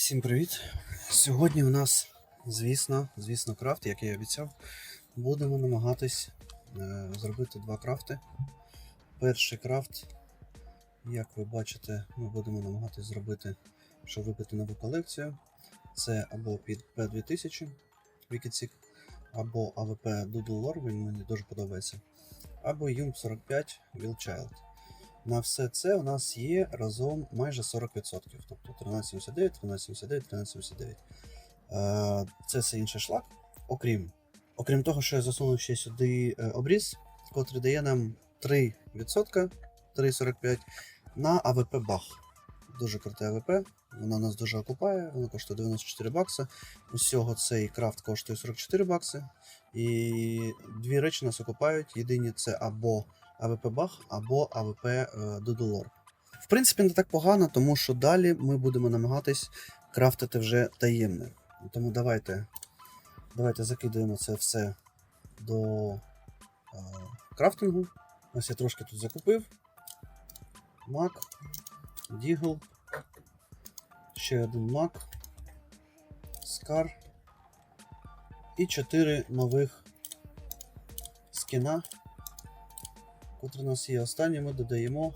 Всім привіт! Сьогодні у нас, звісно, звісно, крафт, як я і обіцяв. Будемо намагатись е, зробити два крафти. Перший крафт, як ви бачите, ми будемо намагатись зробити, щоб вибити нову колекцію. Це або під P2000 Wicked або AVP Doodle Lore, він мені дуже подобається, або Yum 45 Will Child. На все це у нас є разом майже 40%. Тобто 1379, 1379, 1379. Е, Це все інший шлак. Окрім, окрім того, що я засунув ще сюди е, обріз, котрий дає нам 3%, 3,45 на АВП Бах. Дуже круте АВП, воно нас дуже окупає, воно коштує 94 бакси. Усього цей крафт коштує 44 бакси. І дві речі нас окупають. Єдині це або АВП Бах або АВП Дудулор. В принципі, не так погано, тому що далі ми будемо намагатись крафтити вже таємне. Тому давайте, давайте закидаємо це все до е, крафтингу. Ось я трошки тут закупив. Мак, Дігл, ще один мак, Скар і 4 нових скіна котрий у нас є останній, ми додаємо,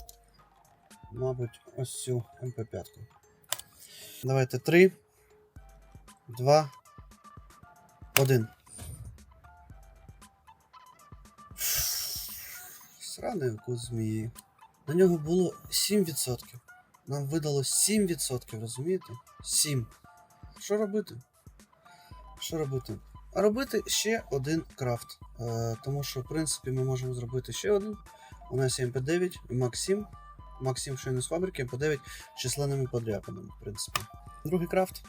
мабуть, ось цю МП5. Давайте 3, 2, 1. Сраний укус змії. На нього було 7%. Нам видало 7%, розумієте? 7. Що робити? Що робити? Робити ще один крафт. Е, тому що, в принципі, ми можемо зробити ще один. У нас є МП9 і Максим. Максим щойно з фабрики, МП9 з численними подряпинами, в принципі. Другий крафт.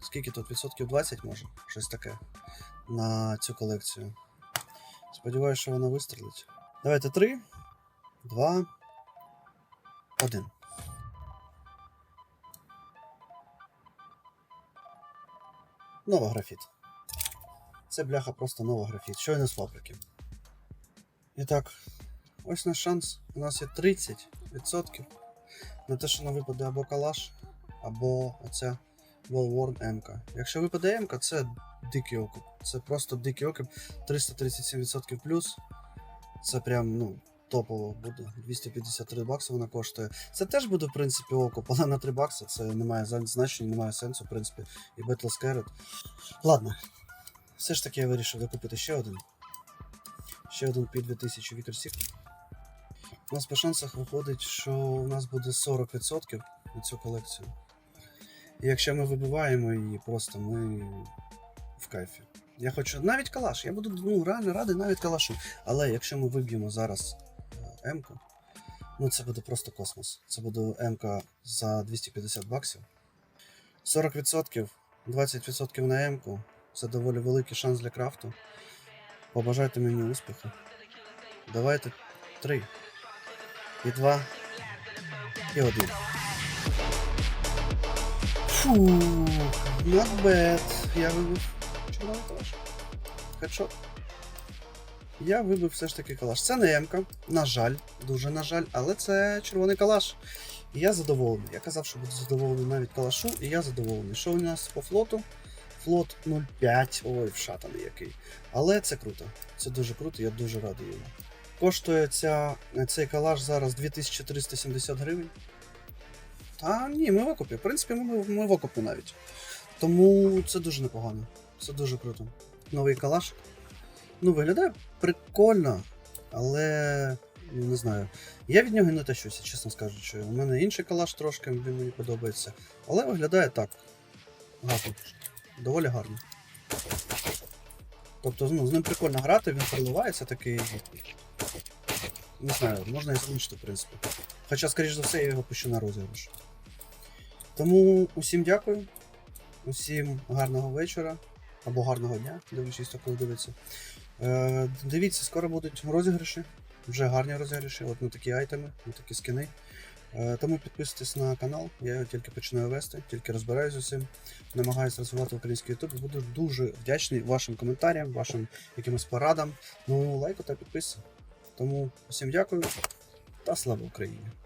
Скільки тут? Відсотків 20 може? Щось таке. На цю колекцію. Сподіваюся, що вона вистрілить. Давайте 3, 2, 1. Нова графіт. Це бляха просто нова графіт, щойно з фабрики. І так, ось наш шанс. У нас є 30% на те, що нам випаде або калаш, або оця Wellworn М. Якщо випаде М, це дикий окуп. Це просто дикий окуп. 337% плюс. Це прям, ну, топово буде. 253 бакси вона коштує. Це теж буде, в принципі, окуп, але на 3 бакси це не має значення, немає сенсу, в принципі, і Battle Scarlet. Ладно, все ж таки я вирішив докупити ще один. Ще один під 2000 Вікерсік. У нас по шансах виходить, що у нас буде 40% на цю колекцію. І якщо ми вибиваємо її, просто ми в кайфі. Я хочу навіть калаш, я буду ну, реально радий навіть калашу. Але якщо ми виб'ємо зараз е, М-ку, ну це буде просто космос. Це буде М-ка за 250 баксів. 40%, 20% на М-ку. Це доволі великий шанс для крафту. Побажайте мені успіху. Давайте три. І два. І один. Фу, not bad. Я вибив червоний калаш. Хедшот. Я вибив все ж таки калаш. Це не Емка, на жаль, дуже на жаль, але це червоний калаш. І я задоволений. Я казав, що буду задоволений навіть калашу, і я задоволений. Що у нас по флоту? Флот 0,5, ой, вшатаний який. Але це круто. Це дуже круто, я дуже радий йому. Коштує ця, цей калаш зараз 2370 гривень. Та ні, ми в окупі. В принципі, ми, ми в окупі навіть. Тому це дуже непогано. Це дуже круто. Новий калаш. Ну, виглядає прикольно, але ну, не знаю. Я від нього не тащуся, чесно скажучи. У мене інший калаш трошки, він мені подобається. Але виглядає так. Гарно. Доволі гарно. Тобто, ну, з ним прикольно грати, він переливається такий. Не знаю, можна і залишити, в принципі. Хоча, скоріш за все, я його пущу на розіграш. Тому усім дякую. Усім гарного вечора. Або гарного дня, дивлячись, хто коли дивиться. Е, дивіться, скоро будуть розіграші. Вже гарні розіграші, от на такі айтеми, на такі скини. Е, Тому підписуйтесь на канал, я його тільки починаю вести, тільки розбираюся з усім, намагаюся розвивати український YouTube. Буду дуже вдячний вашим коментарям, вашим якимось порадам. Ну, лайку та підписку. Тому всім дякую та слава Україні!